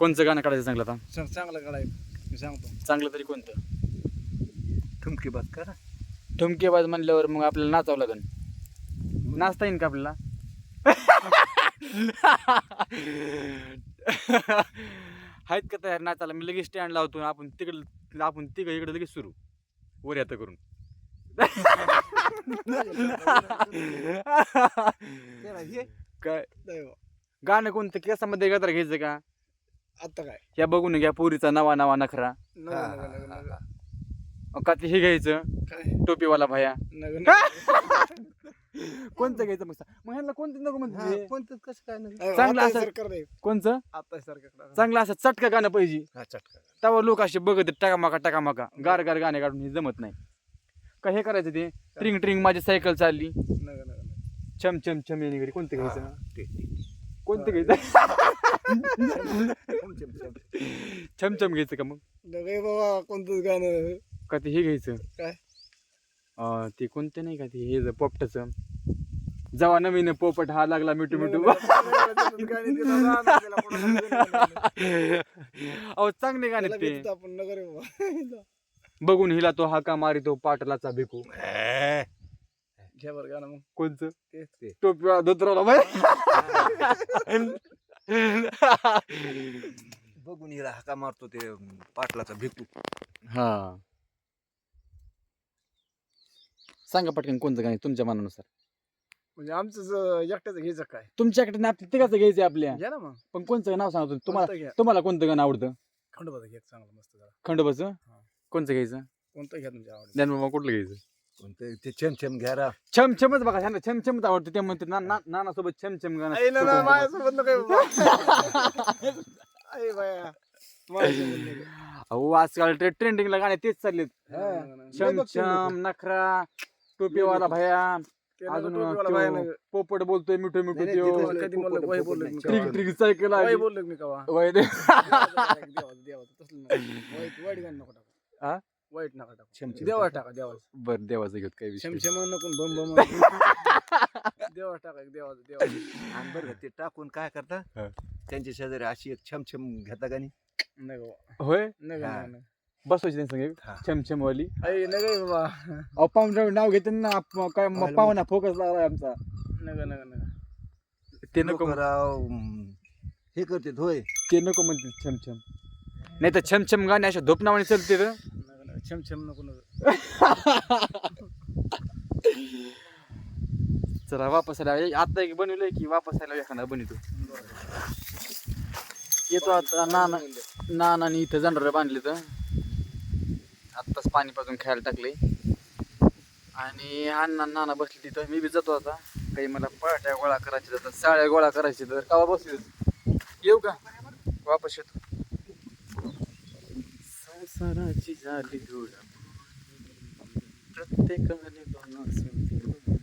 कोणचं गाणं काढायचं चांगलं आता? सांग चांगलं काढाय मी सांगतो. चांगलं तरी कोणतं? ठुमकी बात करा. ठुमकेबाज म्हणल्यावर मग आपल्याला नाचावं लागेल नाचता येईल का आपल्याला? आहेत का तयार नाचायला? मी लगेच स्टँड लावतो आणि आपण तिकडं आपण तिकडे इकडे लगेच सुरू. वर येतं करून. काय? बा. गाणं कोणतं? केसामध्ये गदर घ्यायचं का? आता काय? या बघून घ्या पोरीचा नवा नवा नखरा. नग नग नग नग अहो, का ते हे घ्यायचं? काय? टोपीवाला भया. नग नग कोणतं घ्यायचं मग सांग. मग ह्यांना कोणतं नको म्हणते? कोणतं कसं काय नाही चांगलं आता असं- सरकार नाही. कोणचं? आता सरकार चांगलं असं चटका गाणं पाहिजे. हा चटका तेव्हा लोक असे बघत आहेत, टाकामाका टाकामाका. गार गार गाणे काढून हे जमत नाही. का हे करायचं ते? ट्रिंग ट्रिंग माझी सायकल चालली. नग नग नग छम छम छम येणे घरी कोणतं घ्यायचं? ते- ते- कोणतं घ्यायचं छम- छम- छम. छम छम घ्यायचं का मग नग हे बाबा कोणतंच गाणं का ते हे घ्यायचं काय अं, ते कोणतं नाही का ते हे पोपटाचं जेव्हा नवीन पोपट हा लागला मिठू मिठू. अहो चांगले गाणे ते आपण नगर. बघून हिला तो हाका मारितो पाटलाचा भिकू हे. घ्या बरं गाणं मग. कोणचं? ते. धोत्राला बाय बघून हिला हाका मारतो ते पाटलाचा भिकू. हा. सांगा पटकन कोणतं गाणे तुमच्या मनानुसार? म्हणजे आमचं ज- एकट्याचं घ्यायचं काय? तुमच्याकडे नाही आपल्या तिघाचं घ्यायचं आपल्या. घ्या ना मग. पण कोणचं नाव सांगा तुम्ही? तुम्हाला कोणतं घ्या? तुम्हाला कोणतं गाणं आवडतं? खंडोबाचं घ्या चांगलं मस्त जरा. खंडोबाचं? कोणचं घ्यायचं? कोणतं घ्या तुमच्या आवडीचं? ज्ञानबाबा कुठलं घ्यायचं? कोणतं ते छम छम घ्या रा छम छमच बघा ह्यांना छम छमच आवडतं ते म्हणते ना ना- नानासोबत छम छम गाणं आई ना ना सोबत- माझ्यासोबत नको. आई बाया माझ्यासोबत नको. अहो आजकाल ट्रेंडिंगला गाणे तेच चाललेत नग नग नग. छम छम नखरा टोपीवाला भया ते अजून बाया. पोपट बोलतोय मिठू मिठू नाही, तिथं- कधी म्हणलं वय बोललो मी ट्रिक. ट्रिक सायकल वय आली. बोललो मी. देवाचं देवाचं तसलं नाही. नको टाकू आ? वाईट नका टाकू. देवा देवा टाका. देवाचं बर देवाचं घेत काही विषय छम छम नको बम बम देवा टाका देवाचं देवाचं. आणि बरं का, ते टाकून काय करता? हा. त्यांच्या शेजारी अशी एक छम छम घेता का नाही? नाही बाबा. होय? नाही हा. नाही, नाही. बसवायची त्यांच्या संगे हा. छम वाली आई नग बाबा. अहो पाहुणराव नाव घेते ना आप- काय म- पाहिलं पाहुणा फोकस लागलाय आमचा. नग नग नग ते नको राव हे करते होय. ते नको म्हणते छम छम नाही तर छम छम गाणे अशा धोपनावाने चलते तर छम छम नको नको चला वापस आला ए, आता एक बनवलंय की वापस आला एखादा बनवतो. येतो आता नाना नानाने इथं जनावर बांधले तर आत्ताच पाणी पाजून खायला टाकले आणि अण्णा नाना बसले तिथं. मी बी जातो आता. काही मला पळट्या गोळा करायच्या जातात साड्या गोळा करायच्या तर कावा बसले येऊ का? वापस येतो. संसाराची झाली धूळ. प्रत्येकाने बनवून